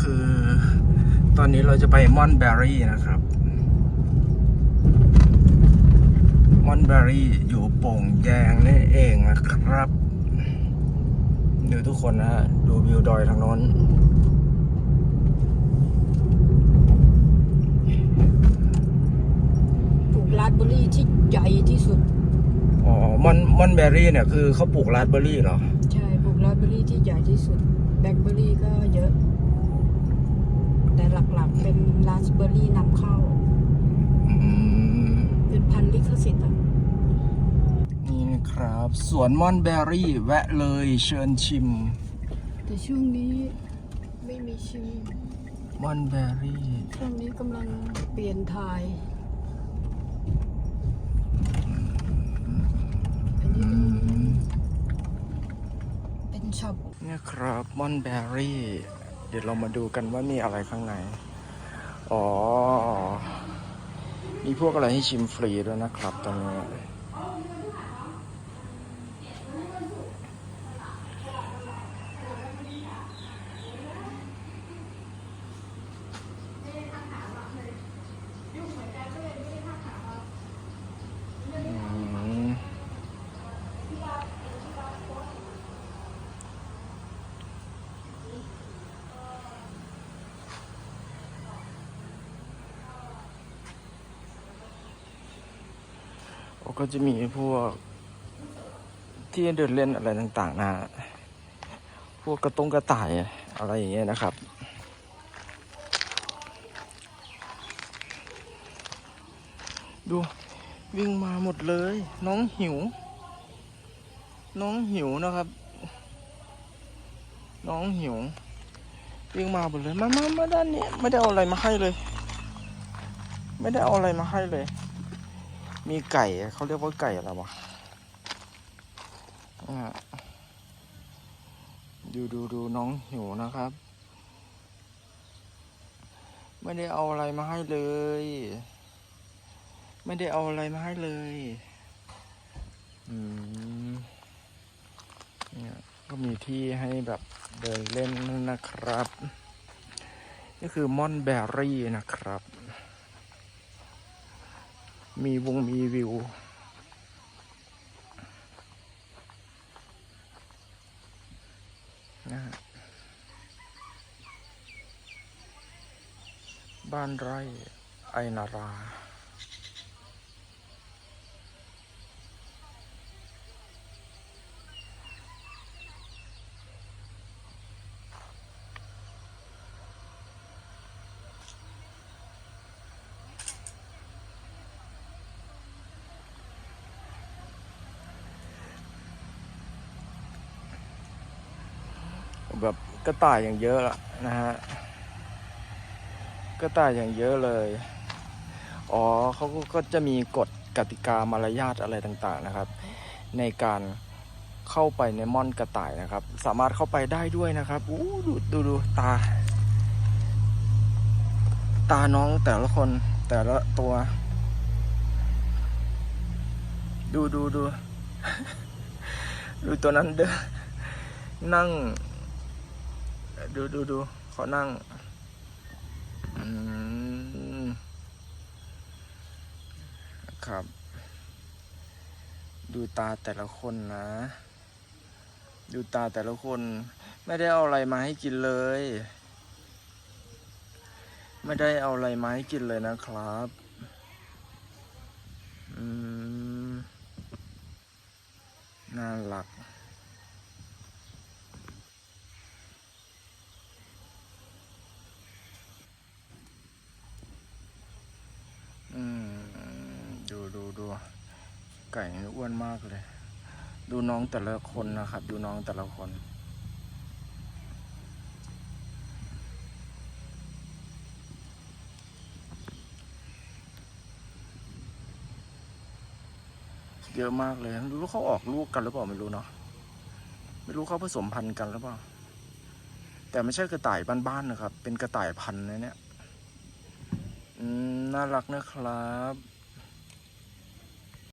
คือ ตอนนี้เราจะไปมอนแบรี่นะครับมอนแบรี่อยู่โป่งแยงนี่เองนะครับดูทุกคนนะฮะดูวิวดอยทางโน้นปลูกราสเบอร์รี่ที่ใหญ่ที่สุด อ๋อมอนมอนแบรี่เนี่ยคือเขาปลูกราสเบอร์รี่เหรอ ใช่ ปลูกราสเบอร์รี่ที่ใหญ่ที่สุด แบล็คเบอร์รี่ก็เยอะ แต่หลักๆเป็นราสเบอร์รี่นำเข้า อืมเป็นพันธุ์ลิขสิทธิ์อะนี่นะครับสวนมอนแบรี่ แวะเลยเชิญชิมแต่ช่วงนี้ไม่มีชิมมอนแบรี่ช่วงนี้กำลังเปลี่ยนทาย อันนี้เป็นเป็นช็อป เนี่ยครับมอนแบรี่ เดี๋ยวเรามาดูกันว่ามีอะไรข้างใน อ๋อ มีพวกอะไรให้ชิมฟรีด้วยนะครับตรงนี้ ก็จะมีพวกที่เดินเล่นอะไรต่างๆนะฮะพวกกระตงกระต่ายอะไรอย่างเงี้ยนะครับ ดูวิ่งมาหมดเลย น้องหิว น้องหิวนะครับ น้องหิว วิ่งมาหมดเลย มามามาด้านนี้ ไม่ได้เอาอะไรมาให้เลย ไม่ได้เอาอะไรมาให้เลย มีไก่เขาเรียกว่าไก่อะไรวะอะดูดูดูน้องหิวนะครับ ไม่ได้เอาอะไรมาให้เลย ไม่ได้เอาอะไรมาให้เลยอืมเนี่ยก็มีที่ให้แบบเดินเล่นนะครับ นี่คือมอนแบรี่นะครับ มีวงมีวิว นะฮะบ้านไร่ไอนารา แบบกระต่ายอย่างเยอะละนะฮะกระต่ายอย่างเยอะเลย อ๋อเขาก็จะมีกฎกติกามารยาทอะไรต่างๆนะครับ ในการเข้าไปในม่อนกระต่ายนะครับ สามารถเข้าไปได้ด้วยนะครับอู้ดูดูดูตา ตาน้องแต่ละคนแต่ละตัว ดูดูดูดูตัวนั้นเด้อนั่ง ดูดูดูเขานั่งครับ ดูตาแต่ละคนนะ ดูตาแต่ละคน ไม่ได้เอาอะไรมาให้กินเลย ไม่ได้เอาอะไรมาให้กินเลยนะครับ อืมน่ารัก อืม ดูไก่อ้วนมากเลย ดูน้องแต่ละคนนะครับ ดูน้องแต่ละคนเยอะมากเลยไม่รู้เขาออกลูกกันหรือเปล่าไม่รู้เนาะ ไม่รู้เขาผสมพันธุ์กันหรือเปล่า แต่ไม่ใช่กระต่ายบ้านๆนะครับ เป็นกระต่ายพันธุ์นะเนี่ยน่ารักนะครับ